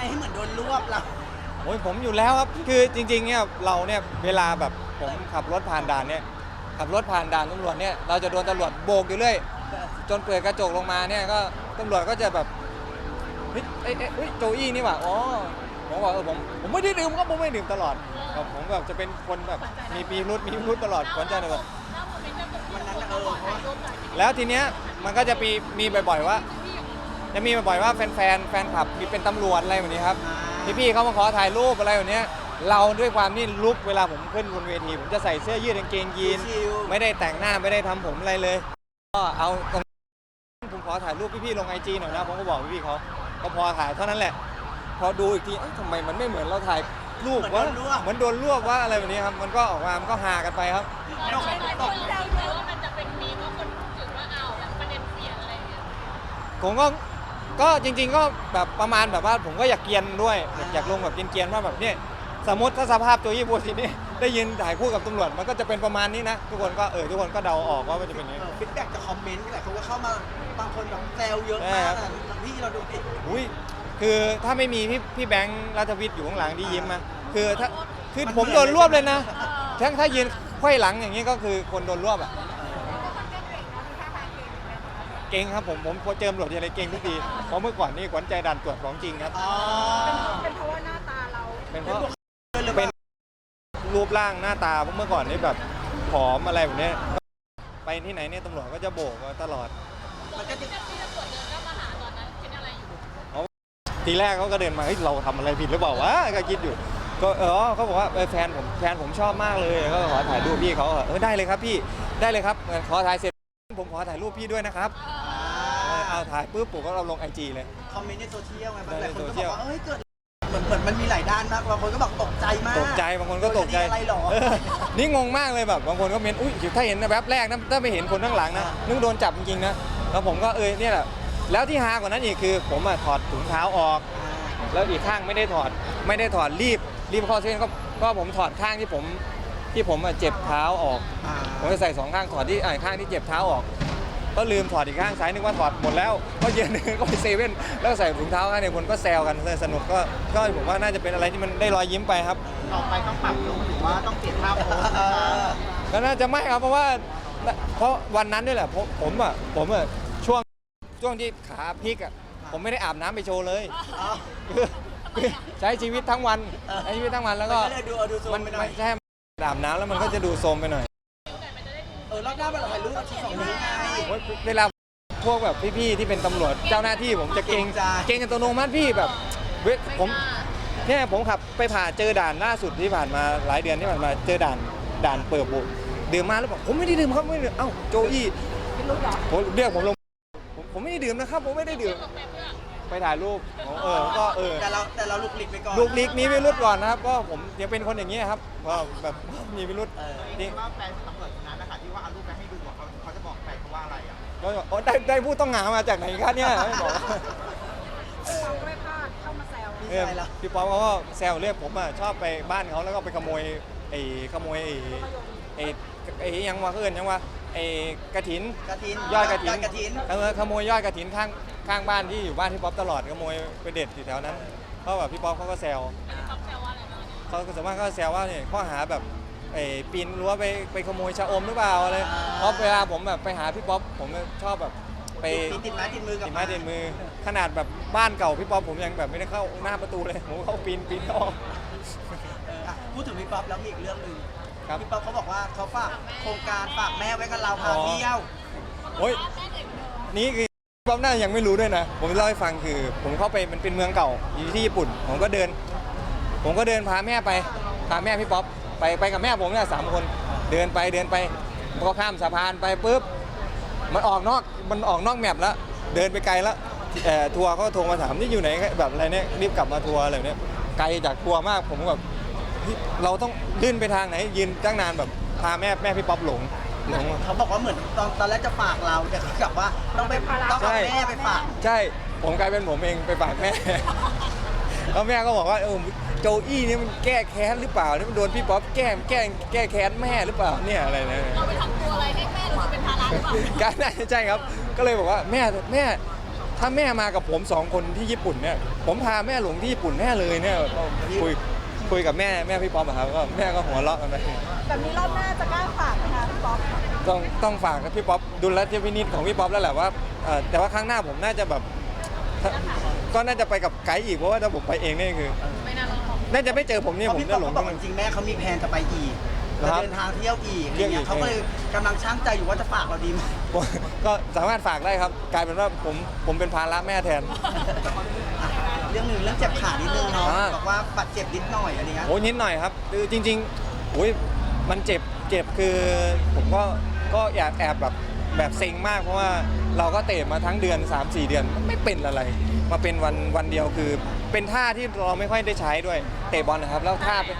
ไงให้เหมือนโดนรวบเรา โอ้ยผมอยู่แล้วครับคือจริงๆเนี่ยเราเนี่ยเวลาแบบผมขับรถผ่านด่านเนี่ยขับรถผ่านด่านตำรวจเนี่ยเราจะโดนตำรวจโบกอยู่เรื่อยจนเปิดกระจกลงมาเนี่ยก็ตำรวจก็จะแบบเฮ้ยเอ้ยเอ้ยเฮ้ยโจอี้นี่หว่าอ๋อผมบอกเออผมผมไม่ได้ดื่มครับผมไม่ดื่มตลอดแบบผมแบบจะเป็นคนแบบมีปีรุษมีพิรุษตลอดขวัญใจเลยแบบวันนั้นน่ะเออ แล้วทีเนี้ยมันก็จะมีมีบ่อยๆว่า จะมีบ่อยๆว่าแฟนๆแฟนคลับมีเป็นตำรวจอะไรแบบนี้ครับพี่ๆเขามาขอถ่ายรูปอะไรแบบเนี้ยเราด้วยความนี่ลุกเวลาผมขึ้นบนเวที ผมจะใส่เสื้อยืดกางเกงยีนชิวไม่ได้แต่งหน้าไม่ได้ทำผมอะไรเลย ก็เอาตรงผมขอถ่ายรูปพี่ๆลงไอจีหน่อยนะผมก็บอกพี่ๆเขาก็พอถ่ายเท่านั้นแหละ พอดูอีกทีเอ๊ะทำไมมันไม่เหมือนเราถ่ายรูปวะเหมือนโดนรวบว่าอะไรแบบนี้ครับมันก็ออกมามันก็ฮากันไปครับ ตกตกแซวเยอะว่ามันจะเป็นมีมว่าคนพูดถึงว่าเอาแบบประเด็นเสียงอะไรอย่างเงี้ยผมก็ ก็จริงๆก็แบบประมาณแบบว่าผมก็อยากเกรียนด้วยอยากอยากลงแบบเกรียนๆว่าแบบเนี่ยสมมติถ้าสภาพตัวยี่ปัวทีนี่ได้ยินถ่ายคู่กับตำรวจมันก็จะเป็นประมาณนี้นะทุกคนก็เออทุกคนก็เดาออกว่ามันจะเป็นอย่างนี้ ฟีดแบ็กจากคอมเมนต์หลายคนก็เข้ามาบางคนแบบแซวเยอะมากอะพี่เราดูดิอุ้ยคือถ้าไม่มีพี่พี่แบงค์รัฐวิทย์อยู่ข้างหลังที่ยิ้มมาคือถ้าคือผมโดนรวบเลยนะทั้งถ้ายืนไขว้หลังอย่างนี้ก็คือคนโดนรวบอะ เก่งครับผมผมพอเจอตำรวจทีไรเก่งทุกทีเพราะเมื่อก่อนนี่ขวัญใจด่านตรวจของจริงครับ อ๋อเป็นเพราะว่าหน้าตาเราเป็นเพราะหรือเป็เปนล่ารูปร่างหน้าตาเพราะเมื่อก่อนนี่แบบผอมอะไรแบบเนี้ยไปที่ไหนเนี่ยตำรวจก็จะโบกตลอดมันก็จะที่ตำรวจเดินเข้ามาหาตอนนั้นเป็นอะไรอยู่ทีแรกเขาก็เดินมาเฮ้ยเราทำอะไรผิดหรือเปล่าวะก็คิดอยู่ ก็เออเขาบอกว่าเออแฟนผมแฟนผมชอบมากเลยก็ขอถ่ายรูปพี่เขาเออได้เลยครับพี่ได้เลยครับขอถ่ายเสร็จผมขอถ่ายรูปพี่ด้วยนะครับ เออเอาถ่ายปุ๊บผมก็เอาลงไอจีเลย คอมเมนต์ในโซเชียลไงบางในหลายคนก็โซเชีบยอลกว่าเอ้ยเกิดเหมือนเหมือนมันมีหลายด้านมากบางคนก็บอกตกใจมากตกใจบางคนก็ตกใจคดีอะไรหรอ เออนี่งงมากเลยแบบบางคนก็เมนอุ้ยถ้าเห็นแวบแรกนะถ้าไม่เห็นคนข้างหลังนะนึกโดนจับจริงๆนะแล้วผมก็เออเนี่ยแหละแล้วที่ฮากว่านั้นอีกคือ ผมอะถอดถุงเท้าออก แล้วอีกข้างไม่ได้ถอดไม่ได้ถอดรีบรีบเข้าเส้นก็ก็ผมถอดข้างที่ผมที่ผมอะเจ็บเท้าออกอ่าผมจะใส่สองข้างถอดที่อ่าข้างที่เจ็บเท้าออก ก็ลืมถอดอีกข้างซ้ายนึกว่าถอดหมดแล้วก็เย็นก็ไปเซเว่นแล้วใส่ถุงเท้าข้างเนี่ยคนก็แซวกันสนุกก็ก็ผมว่าน่าจะเป็นอะไรที่มันได้รอยยิ้มไปครับ ต่อไปต้องปรับลงหรือว่าต้องเปลี่ยนท่าโพสก็น่าจะไม่ครับเพราะว่าเพราะวันนั้นด้วยแหละผมผมอะผมอะช่วงช่วงที่ขาพลิกอะผมไม่ได้อาบน้ำไปโชว์เลยคือคือใช้ชีวิตทั้งวันใช้ชีวิตทั้งวันแล้วก็มันก็เลยดูเอาดูโซมมันไปหน่อยไม่ใช่อาบน้ำแล้วมันก็จะดูโซมไปหน่อย เออรอบหน้าเราถ่ายรูปเอาทีสองนิ้วไง โอ๊ยเวลาพวกแบบพี่ๆที่เป็นตำรวจเจ้าหน้าที่ผมจะเก่งเกรงใจ เก่งอัตโนมัติพี่แบบเว้ยผมเนี่ยผมขับไปผ่านเจอด่านล่าสุดที่ผ่านมาหลายเดือนที่ผ่านมาเจอด่านด่านเปิดบุดื่มมาแล้วบอกผมไม่ได้ดื่มครับไม่ได้ดื่มเอ้าโจอี้ผมเรียกผมลงผมผมไม่ได้ดื่มนะครับ ผมไม่ได้ดื่ม ไปถ่ายรูปผมเออก็เออ แต่เราแต่เราลุกลิกไปก่อน ลูกลีกมีวิรุธก่อนนะครับก็ผมยังเป็นคนอย่างนี้ยครับก็แบบมีวิรุธเออ นี่ว่าแฟนตำรวจคนนั้นนะคะที่ว่าเอารูปไปให้ดูอะเขาเขาจะบอกแฟนเขาว่าอะไรอะก็โอ้ได้ได้ผู้ต้องหามาจากไหนครับเนี่ยไม่บอกเราก็ไม่พลาดเข้ามาแซวมีเออใจเหรอพี่ป๊อปเขาก็แซวเรียกผมอะชอบไปบ้านเขาแล้วก็ไปขโมยไอ้ขโมยไอ้ไอ้ไอ้ยังวะเอิญยังวะไอ้กระถินกระถินยอดกระถินยอดกระถิน เออขโมยยอดกระถินข้าง ข้างบ้านที่อยู่บ้านพี่ป๊อปตลอดขโมยไปเด็ดอยู่แถวนั้นเพราะแบบพี่ป๊อปเขาก็แซวเขาก็สามารถก็แซวว่าเนี่ยข้อหาแบบไอ้ปีนรั้วไปไปขโมยชะอมหรือเปล่าอะไรเพราะเวลาผมแบบไปหาพี่ป๊อปผมชอบแบบไปมีติดไม้ติดมือกับติดไม้ติดมือ ขนาดแบบบ้านเก่าพี่ป๊อปผมยังแบบไม่ได้เข้าหน้าประตูเลยผมเข้าปีนปีนเข้าออกเอออะพูดถึงพี่ป๊อปแล้วมีอีกเรื่องหนึ่งครับพี่ป๊อปเขาบอกว่าเขาฝากโครงการฝากแม่ไว้กับเราพาอ๋อเที่ยวโอ้ยนี่คือพี่ ป๊อปน่ายังไม่รู้ด้วยนะ ผมเล่าให้ฟังคือ ผมเข้าไปมันเป็นเมืองเก่าอยู่ที่ญี่ปุ่น ผมก็เดิน ผมก็เดินพาแม่ไปพาแม่พี่ป๊อปไปไปกับแม่ผมเนี่ยสามคนเดินไปเดินไปก็ข้ามสะพานไปปุ๊บมันออกนอกมันออกนอกแมปแล้ว เดินไปไกลแล้วเอ่อทัวร์เขาก็โทรมาถามนี่อยู่ไหนแบบอะไรเนี่ยรีบกลับมาทัวร์อะไรเนี่ยไกลจากทัวร์มากผมก็แบบเฮ้ยเราต้องลื่นไปทางไหนยืนตั้งนานแบบพาแม่แม่พี่ป๊อปหลง หลงเขาบอกว่าเหมือนตอนตอนแรกจะฝากเราแต่เขากลับว่าต้องไปต้องเอาแม่ไปฝากใช่ผมกลายเป็นผมเองไปฝากแม่ แล้วแม่ก็บอกว่าเออโจอี้นี่มันแก้แค้นหรือเปล่านี่มันโดนพี่ป๊อปแก้แก้แก้แค้นแม่หรือเปล่าเนี่ยอะไรนะเราไปทำตัวอะไรให้แม่รู้สึกเป็นภาระหรือเปล่าการน่าจะใช่ครับ ก็เลยบอกว่าแม่แม่ถ้าแม่มากับผมสองคนที่ญี่ปุ่นเนี่ยผมพาแม่หลงที่ญี่ปุ่นแน่เลยเนี่ยก็คุย คุยกับแม่แม่พี่ป๊อปอะครับก็แม่ก็หัวเราะกันไปแบบนี้รอบหน้าจะกล้าฝากไหมคะพี่ป๊อปต้องต้องฝากกับพี่ป๊อปดุลยพินิจของพี่ป๊อปแล้วแหละว่าเอ่อแต่ว่าครั้งหน้าผมน่าจะแบบถ้าก็น่าจะไปกับไกด์อีกเพราะว่าถ้าผมไปเองนี่คือ ไม่น่ารอดน่าจะไม่เจอผมเนี่ยเพราะผมพี่จะป๊อปหลงเขาบอกจริงๆแม่เขามีแผนจะไปอีกเหรอจะครับเดินทางเที่ยวอีกอะไรเที่ยวอีเงี้กยเขาก็เลยกำลังช่างใจอยู่ว่าจะฝากเราดีไหมผมก็สามารถฝากได้ครับ กลายเป็นว่าผมผมเป็นภาระแม่แทน อะ เรื่องหนึ่งเรื่องเจ็บขานิดนึงเนาะอ่า บอกว่าบาดเจ็บนิดหน่อยอะไรเงี้ยโอ้ยนิดหน่อยครับคือจริงๆโอ้ยมันเจ็บเจ็บคือผมก็ก็แอบแอบแบบแบบเซ็งมากเพราะว่าเราก็เตะมาทั้งเดือน 3-4 เดือนไม่เป็นอะไร มาเป็นวันวันเดียวคือ เป็นท่าที่เราไม่ค่อยได้ใช้ด้วยเตะบอลนะครับแล้วท่าเป็น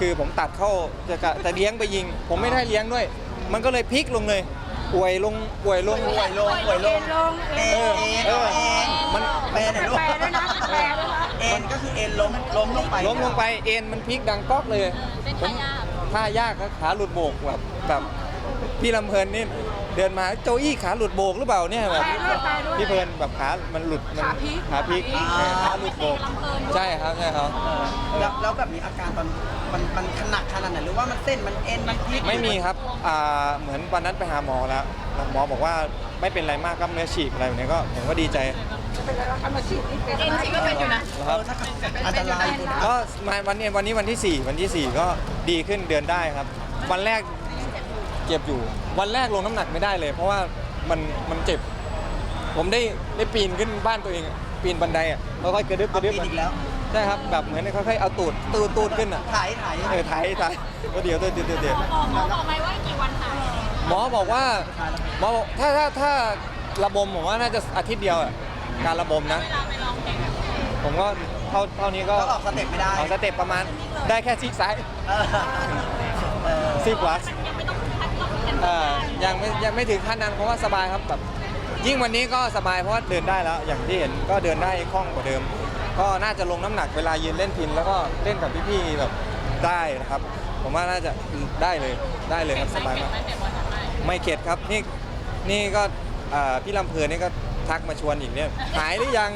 คือผมตัดเข้าจะกะจะเลี้ยงไปยิง ผมไม่ได้เลี้ยงด้วย มันก็เลยพลิกลงเลย ป่วยลง ป่วยลงป่วยลงป่วยลงลงเอ็เอนอเอ็นเออเอ็นมันแปลหน่อยลูกแปลด้วยนะแปลด้วยนะ เอ็นก็คือเอ็นล้มล้มลงไปล้มลงไปเอ็นมันพลิกดังก๊อกเลยเป็นทายาทท่ายากครับขาหลุดโบกแบบแบบพี่ลำเพลินนี่ เดินมาโจอี้ขาหลุดโบกหรือเปล่าเนี่ยแบบแปลด้วยแปลด้วยพี่เพลินแบบขา มันหลุดมันขาพลิกขาพลิกอ่าเออขาหลุดโบก ใช่ครับใช่ครับ แล้วแล้วแบบนี้อาการตอนมันมันหนักขนาดไหนหรือว่ามันเส้นมันเอ็นมันพลิกไม่มีครับอ่าเหมือนวันนั้นไปหาหมอแล้ว หมอบอกว่าไม่เป็นไรมากกล้ามเนื้อฉีกอะไรแบบนี้ก็ผมก็ดีใจเป็นอะไรทำอาชีพนี้เป็นเอ็นจริงก็เป็นอยู่นะเอครัอบถ้าอันตรายอยู่นะก็มาวันนี้วันนี้วันที่ 4 วันที่ 4 ก็ดีขึ้นเดินได้ครับ วันแรกเจ็บอยู่ วันแรกลงน้ำหนักไม่ได้เลย เพราะว่ามันมันเจ็บ ผมได้ได้ปีนขึ้นบ้านตัวเองอะปีนบันไดอะค่อยๆกระดึบกเอาระดึบปีนอีกแล้ว ใช่ครับแบบเหมือนค่อยๆเอาตูดตูดตูดขึ้นอะถ่ายถ่ายเออไถ่ายถ่ายก็เดี๋ยวเดี๋ยวเดี๋ยวเดี๋ยวหมอหมอบอกไหมว่ากี่วันหายหมอบอกว่าหมอบอกถ้าถ้าถ้าระบมผมว่าน่าจะอาทิตย์เดียวอะการระบมนะ เวลาไปลองเพลงผมก็เท่าเท่านี้ก็ก็ออกสเต็ปไม่ได้ออกสเต็ปประมาณได้แค่ซีกซ้ายเออเออซีกขวายังไม่ต้องคัดลอง เป็นเอ่อยังไม่ยังไม่ถึงขั้นนั้นเพราะว่าสบายครับแบบยิ่งวันนี้ก็สบายเพราะว่าเดินได้แล้ว อย่างที่เห็นก็เดินได้คล่องกว่าเดิม ก็น่าจะลงน้ำหนักเวลายืนเล่นพิน แล้วก็เล่นกับพี่ๆแบบได้นะครับ ผมว่าน่าจะได้เลยได้เลยครับสบายมาก ไม่เตะบอลทำไมไม่เข็ดครับนี่นี่ก็เอ่อพี่ลำเพลินนี่ก็ทักมาชวนอีกเนี่ยหายหรือยัง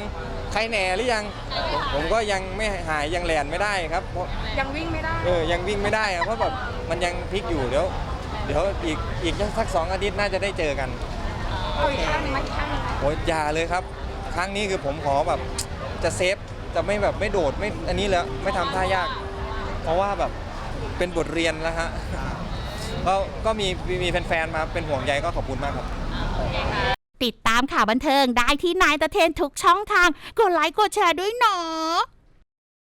ใครแหน่หรือยังผมผมก็ยังไม่หายยังแลนไม่ได้ครับเพราะยังวิ่งไม่ได้ เออยังวิ่งไม่ได้อะเพราะแบบมันยังพลิกอยู่เดี๋ยว เดี๋ยวอีกอีกสักสองอาทิตย์น่าจะได้เจอกันเอาอีกข้างหนึงไหมอีกข้างหนึงไหมโอ้ยอย่าเลยครับ ครั้งนี้คือผมขอแบบจะเซฟจะไม่แบบไม่โดดไม่อันนี้แล้วไม่ทำท่ายาก เพราะว่าแบบเป็นบทเรียนแล้วฮะก็ก็มีมีแฟนๆมาเป็นห่วงใยก็ขอบคุณมากครับ ติดตามข่าวบันเทิงได้ที่นายตะเทนทุกช่องทาง กดไลค์กดแชร์ด้วยเนาะ